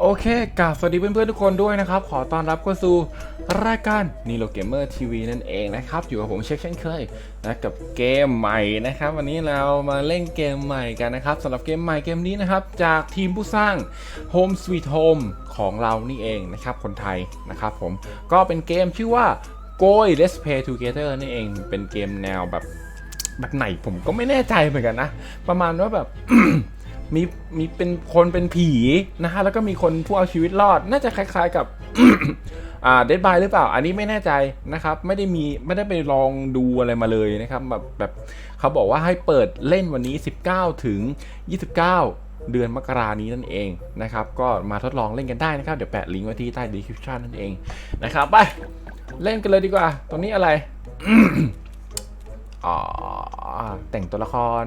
โอเคกราบสวัสดีเพื่อนๆทุกคนด้วยนะครับ ขอต้อนรับเข้าสู่รายการนีโลเกมเมอร์ทีวีนั่นเองนะครับ อยู่กับผมเช็คเช่นเคยนะกับเกมใหม่นะครับ วันนี้เรามาเล่นเกมใหม่กันนะครับสำหรับเกมใหม่เกมนี้นะครับ จากทีมผู้สร้าง Home Sweet Home ของเรานี่เองนะครับ คนไทยนะครับผมก็เป็นเกมชื่อว่า Go Let's Play Together นี่เองเป็นเกมแนวแบบแบบไหนผมก็ไม่แน่ใจเหมือนกันนะ ประมาณว่าแบบ มีมีเป็นคนเป็นผีนะฮะแล้วก็มีคนผู้เอาชีวิตรอด น่าจะคล้ายๆกับอ่าเดดบายหรือเปล่า อันนี้ไม่แน่ใจนะครับ ไม่ได้มีไม่ได้ไปลองดูอะไรมาเลยนะครับแบบแบบเขาบอกว่าให้เปิดเล่นวันนี้ 19 ถึง 29เดือนมกรานี้นั่นเองนะครับ ก็มาทดลองเล่นกันได้นะครับ เดี๋ยวแปะลิงก์ไว้ที่ใต้ description นั่นเองนะครับ ไป เล่นกันเลยดีกว่า ตรงนี้อะไร อ๋อ แต่งตัวละคร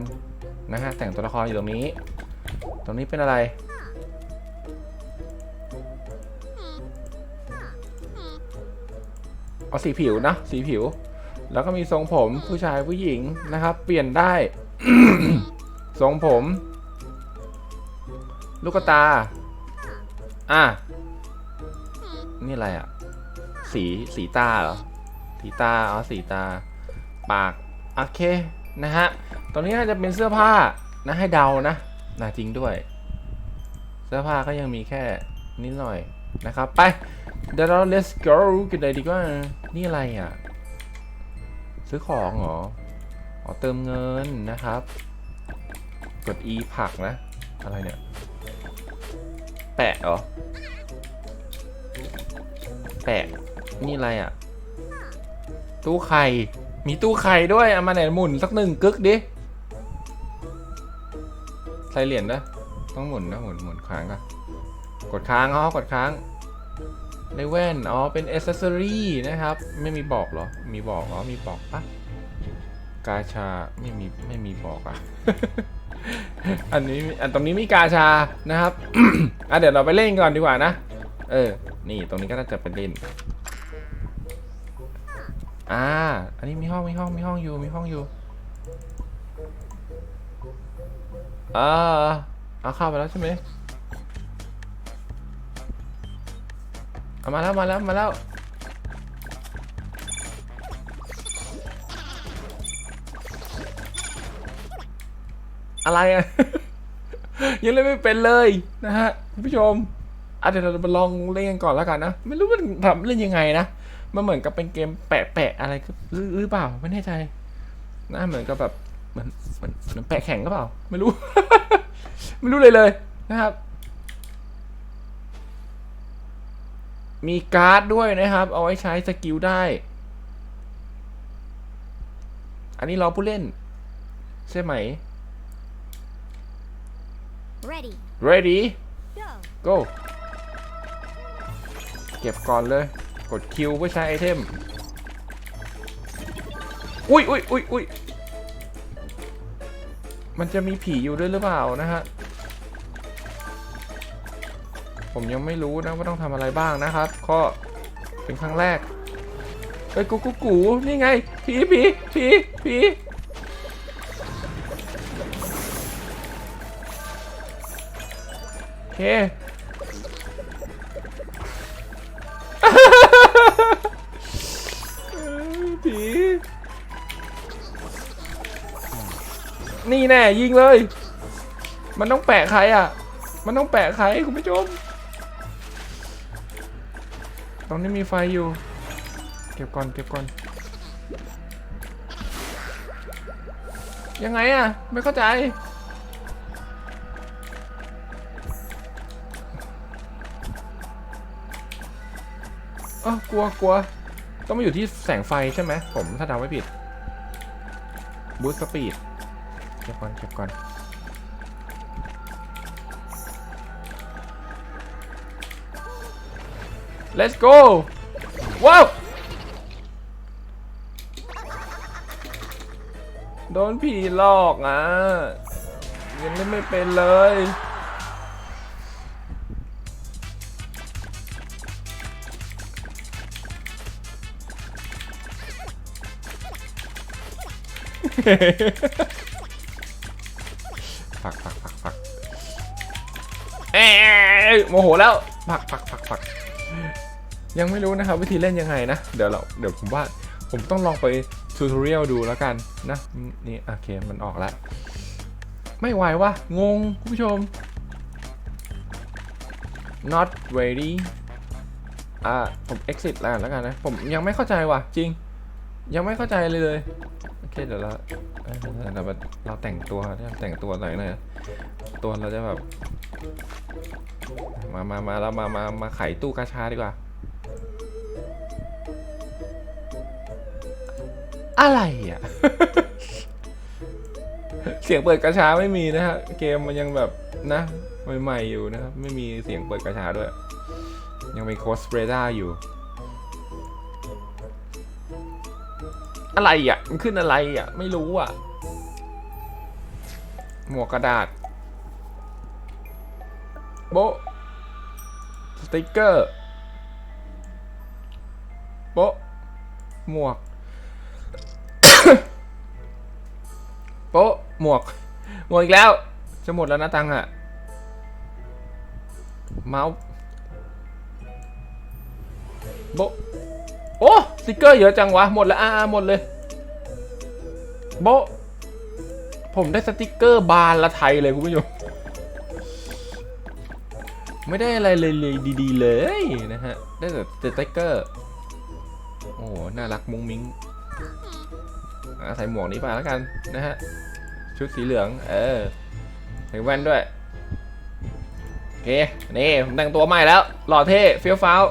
นะฮะ แต่งตัวละครอยู่ตรงนี้ ตรงนี้เป็นอะไร เอาสีผิวนะ สีผิว แล้วก็มีทรงผมผู้ชายผู้หญิงนะครับ เปลี่ยนได้ ทรงผม ลูกตา อะ นี่อะไรอะ สีสีตาเหรอ สีตา อ๋อ สีตา ปาก โอเค นะฮะตรงนี้น่าจะเป็นเสื้อผ้านะให้เดานะ น่าจริงด้วย เสื้อผ้าก็ยังมีแค่นิดหน่อยนะครับ ไปเดี๋ยวเรา let's go กันเลยดีกว่า นี่อะไรอะ ซื้อของเหรออ๋อเติมเงินนะครับ กด e ผักนะ อะไรเนี่ย แปะเหรอ แปะ นี่อะไรอะ ตู้ไข่ มีตู้ไข่ด้วย เอามาไหนหมุนสักหนึ่งกึกดิ ใส่เหรียญนะต้องหมุนนะหมุนหมุนค้างก่อนกดค้างอ๋อกดค้างได้แว่นอ๋อเป็นอ c เซสซอรี่นะครับ ไม่มีบอกเหรอ มีบอกอ๋อมีบอกปะกาชาไม่มีไม่มีบอกอะอันนี้อันตรงนี้มีกาชานะครับอะเดี๋ยวเราไปเล่นก่อนดีกว่านะเออ นี่ตรงนี้ก็น่าจะเป็นเล่นอ่าอันนี้มีห้องมีห้องมีห้องอยู่มีห้องอยู่ อ่าเอาเข้าไปแล้วใช่ไหมเอามาแล้วมาแล้วมาแล้วอะไรอะยังเล่นไม่เป็นเลยนะฮะคุณผู้ชมอะเดี๋ยวเราลองเล่นกันก่อนแล้วกันนะ ไม่รู้มันทำเล่นยังไงนะมันเหมือนกับเป็นเกมแปะๆอะไรหรือเปล่าไม่แน่ใจนะเหมือนกับแบบ เหมือนเหมือนเหมือนแปะแข่งก็เปล่า ไม่รู้ ไม่รู้เลยเลยนะครับ มีการ์ดด้วยนะครับ เอาไว้ใช้สกิลได้ อันนี้เราผู้เล่น ใช่ไหม Ready. ready Go. go เก็บก่อนเลย กดคิวเพื่อใช้ไอเทม อุ้ยอุ้ยอุ้ยอุ้ย มันจะมีผีอยู่ด้วยหรือเปล่านะฮะ ผมยังไม่รู้นะว่าต้องทำอะไรบ้างนะครับ ก็เป็นครั้งแรกเอ้ยกูกูกูนี่ไง ผีผีผีผีโอเค นี่แน่ยิงเลย มันต้องแปะใครอะ มันต้องแปะใครคุณผู้ชมตรงนี้มีไฟอยู่ เก็บก่อนเก็บก่อน ยังไงอะ ไม่เข้าใจ เออกลัวกลัวต้องมาอยู่ที่แสงไฟใช่ไหมผมถ้าเดาไม่ผิดบูสต์สปีดเก็บก่อนเก็บก่อน let's go ว้าว โดนผีหลอกอะยังเล่นไม่เป็นเลยฝั อ๊ะยโมโหแล้วผลักผลักผลักผลักยังไม่รู้นะครับวิธีเล่นยังไงนะ เดี๋ยวเราเดี๋ยวผมว่าผมต้องลองไปทูทอเรียลดูแล้วกันนะนี่โอเคมันออกแล้ว ไม่ไหววะงงคุณผู้ชม not ready อ่าผม exit แล้วกันแล้วกันนะ ผมยังไม่เข้าใจว่ะจริง ยังไม่เข้าใจเลยเลยโอเคเดี๋ยวเราเดี๋ยวเราแต่งตัวแต่งตัวหน่อยหน่อย ตัวเราจะแบบ มามามาเรามามามาไขตู้กาชาดีกว่า อะไรอะ เสียงเปิดกระชาไม่มีนะฮะ เกมมันยังแบบนะใหม่ๆอยู่นะครับ ไม่มีเสียงเปิดกระชาด้วย ยังเป็นโคสเปรด้าอยู่ อะไรอะ มันขึ้นอะไรอะ ไม่รู้อะ หมวกกระดาษ โบสติกเกอร์ โบหมวกโป๊ะหมวก หมวกอีกแล้ว จะหมดแล้วนะตังอะเมาส์โบโอ้สติกเกอร์เยอะจังวะ หมดแล้วอ่าหมดเลย โบ ผมได้สติกเกอร์บานละไทยเลยคุณผู้ชม ไม่ได้อะไรเลยเลยดี ๆ เลยนะฮะ ได้แต่สติกเกอร์ โอ้โห น่ารักมุ้งมิ้งอะใส่หมวกนี้ไปแล้วกันนะฮะ ชุดสีเหลือง เออใส่แว่นด้วยโอเค นี่ผมแต่งตัวใหม่แล้ว หล่อเท่เฟี้ยวฟ้าว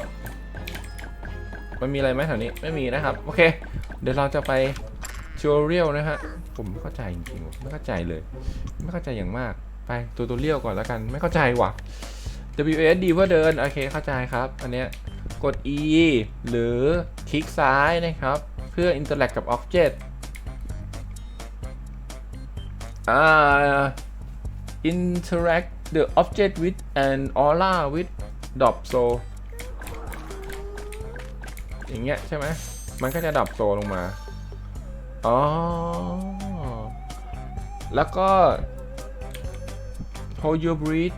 มันมีอะไรไหมแถวนี้ ไม่มีนะครับ โอเค เดี๋ยวเราจะไปชูเรียลนะฮะ ผมไม่เข้าใจจริงๆไม่เข้าใจเลย ไม่เข้าใจอย่างมาก ไปตัวตัวเรียวก่อนแล้วกัน ไม่เข้าใจว่ะ WSD เพื่อเดิน โอเค เข้าใจครับ อันเนี้ย กด E หรือคลิกซ้ายนะครับ เพื่อ interact กับ object อ่า interact the object with an aura with drop so อย่างเงี้ยใช่ไหม มันก็จะดับโซลงมา อ๋อ แล้วก็ hold your breath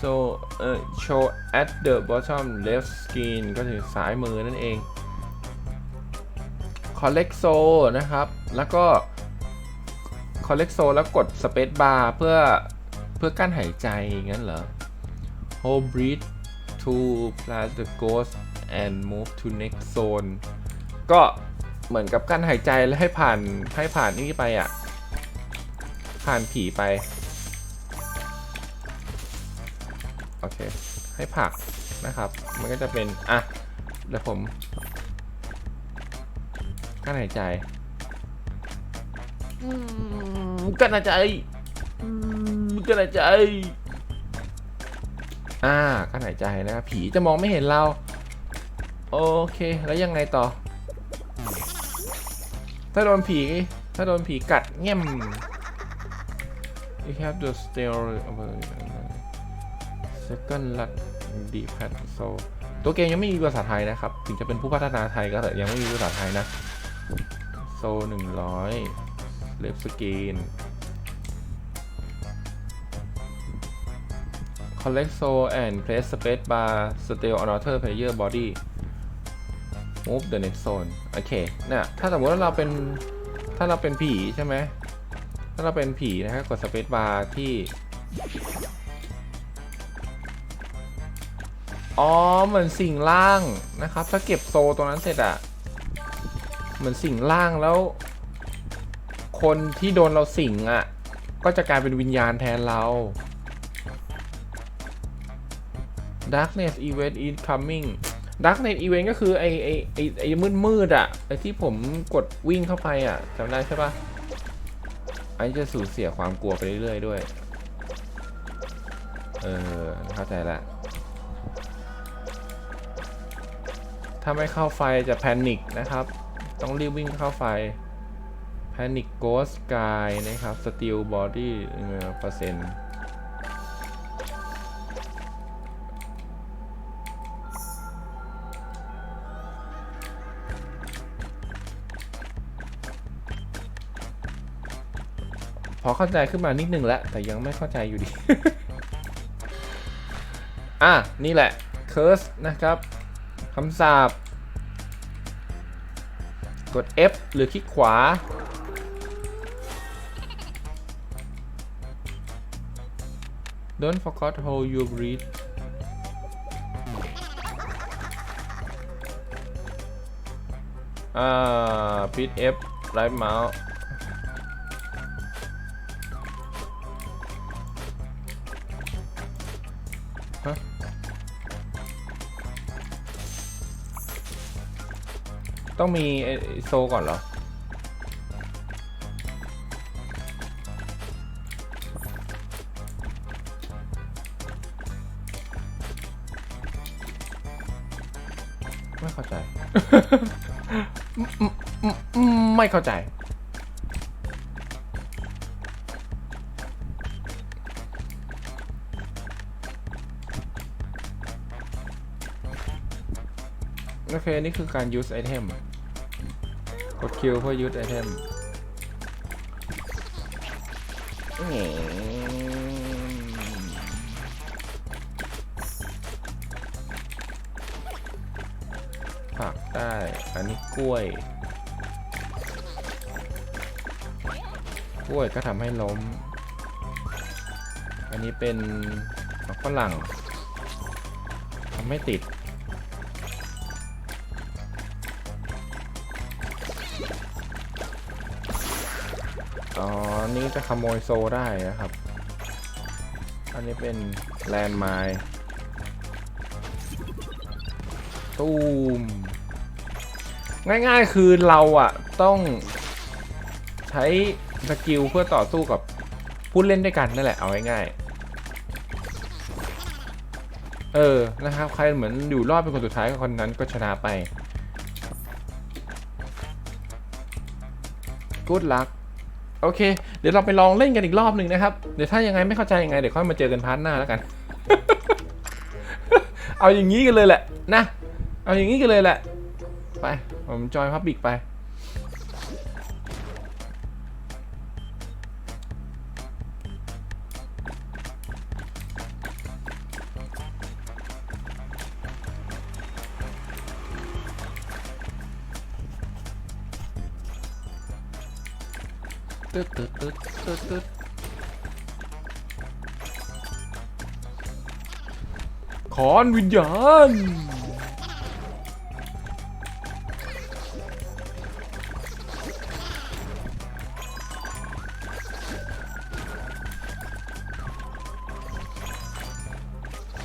so เอ่อ show at the bottom left screen ก็คือซ้ายมือนั่นเอง collect so นะครับ แล้วก็ collect so แล้วกด space bar เพื่อเพื่อกั้นหายใจงั้นเหรอ hold breath to plus the ghost and move to next zone ก็เหมือนกับกั้นหายใจแล้วให้ผ่านให้ผ่านนี่ไปอะ ผ่านผีไป โอเค ให้ผลักนะครับ มันก็จะเป็น อะเดี๋ยวผมกั้นหายใจอืมกั้นหายใจอืมกั้นหายใจ อ่ากั้นหายใจนะครับผีจะมองไม่เห็นเรา โอเค แล้วยังไงต่อ ถ้าโดนผี ถ้าโดนผีกัดเงี้ยม you have to stay second lat d p a d so ตัวเกมยังไม่มีภาษาไทยนะครับ ถึงจะเป็นผู้พัฒนาไทยก็เถอะยังไม่มีภาษาไทยนะ โซหนึ่งร้อยเล็บสกรีน collect soul and press space bar stay on outer player body move the next zone โอเคเนี่ยถ้าสมมติว่าเราเป็นถ้าเราเป็นผีใช่ไหม ถ้าเราเป็นผีนะครับกด space bar ที่ อ๋อ เหมือนสิ่งล่างนะครับ ถ้าเก็บโซตรงนั้นเสร็จอะเหมือนสิ่งล่างแล้ว คนที่โดนเราสิงอะก็จะกลายเป็นวิญญาณแทนเรา Darkness Event is coming Darkness Event ก็คือไอไอไอไอมืดมืดๆอะไอที่ผมกดวิ่งเข้าไปอะจำได้ใช่ปะ ไอจะสูญเสียความกลัวไปเรื่อยๆด้วย เออ เข้าใจละ ถ้าไม่เข้าไฟจะแพนิคนะครับ ต้องรีบวิ่งเข้าไฟ แพนิคโกสกายนะครับ สติลบอดี้เปอร์เซ็นต์ อเข้าใจขึ้นมานิดนึงแล้ว แต่ยังไม่เข้าใจอยู่ดี อะ นี่แหละ curse นะครับคำสาปกด F หรือคลิกขวา Don't forget how you breathe อ่า ปิด F right mouse ฮะ ต้องมีโซก่อนเหรอ ไม่เข้าใจ ไม่เข้าใจ โอเคนี่คือการ use item กด Q เพื่อ use item แหมผักได้ อันนี้กล้วย กล้วยก็ทำให้ล้ม อันนี้เป็นฝรั่งทำให้ติด อ๋อ นี่จะขโมยโซได้นะครับ อันนี้เป็นแลนด์ไมล์ตูม ง่ายๆคือเราอะต้องใช้สกิลเพื่อต่อสู้กับผู้เล่นด้วยกันนั่นแหละ เอาง่ายๆ เออ นะครับ ใครเหมือนอยู่รอดเป็นคนสุดท้ายคนนั้นก็ชนะไป Good luck โอเค เดี๋ยวเราไปลองเล่นกันอีกรอบหนึ่งนะครับ เดี๋ยวถ้ายังไงไม่เข้าใจยังไงเดี๋ยวค่อยมาเจอกันพาร์ทหน้าแล้วกัน เอาอย่างนี้กันเลยแหละนะ เอาอย่างนี้กันเลยแหละ ไป ผมจอยพับบิกไป ตึ๊ดตึ๊ดตึ๊ดตึ๊ดตึ๊ดขอนวิญญาณ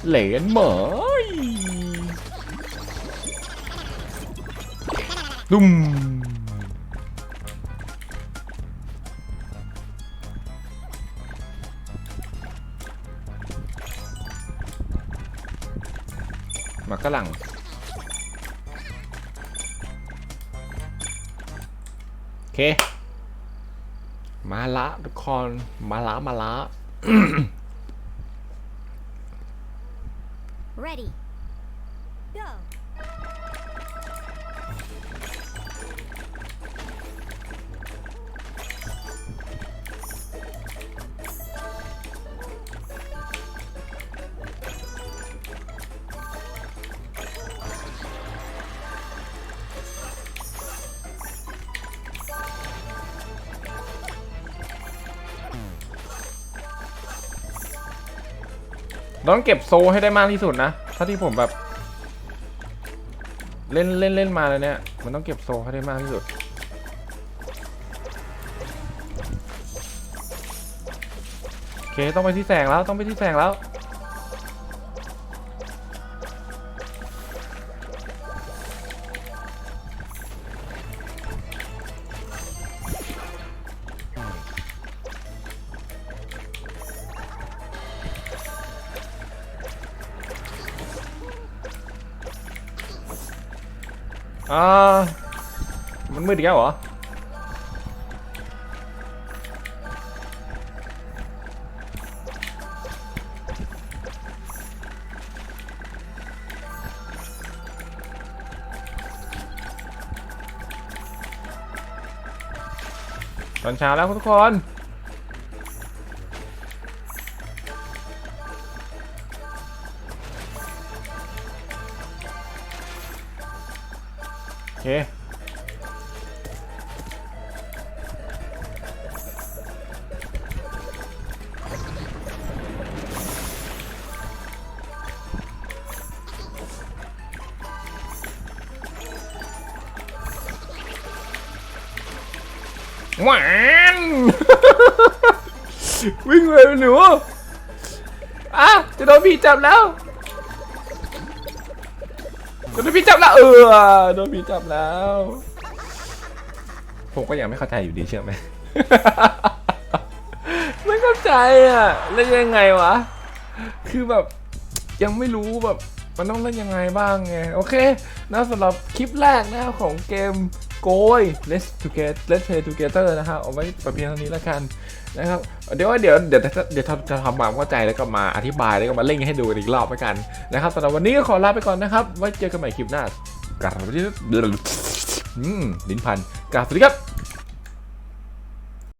เหลนเหมยดุม มากฝรั่งโอเค มาละทุกคน มาละมาละ ต้องเก็บโซให้ได้มากที่สุดนะถ้าที่ผมแบบ เล่นเล่นเล่นมาแล้วเนี่ย มันต้องเก็บโซให้ได้มากที่สุด โอเคต้องไปที่แสงแล้วต้องไปที่แสงแล้ว อีกแล้วเหรอ ตอนเช้าแล้วทุกคน หวานวิ่งเลยหนูอะจะโดนพี่จับแล้วจะโดนพี่จับแล้วเออโดนพี่จับแล้ว ผมก็ยังไม่เข้าใจอยู่ดีเชื่อไหมไม่เข้าใจอะเล่นยังไงวะ คือแบบยังไม่รู้แบบมันต้องเล่นยังไงบ้างไง โอเคนะสำหรับคลิปแรกนะครับของเกม โกย Let's Together Let's Play Together นะครับเอาไว้ประเพียงเท่านี้แล้วกันนะครับเดี๋ยวเดี๋ยวเดี๋ยวเดี๋ยวจะทำความเข้าใจแล้วก็มาอธิบายแล้วก็มาเล่นให้ดูกันอีกรอบแล้วกันนะครับสำหรับวันนี้ก็ขอลาไปก่อนนะครับ ไว้เจอกันใหม่คลิปหน้ากราบสวัสดีครับอืมลิ้นพันกราบสวัสดีครับ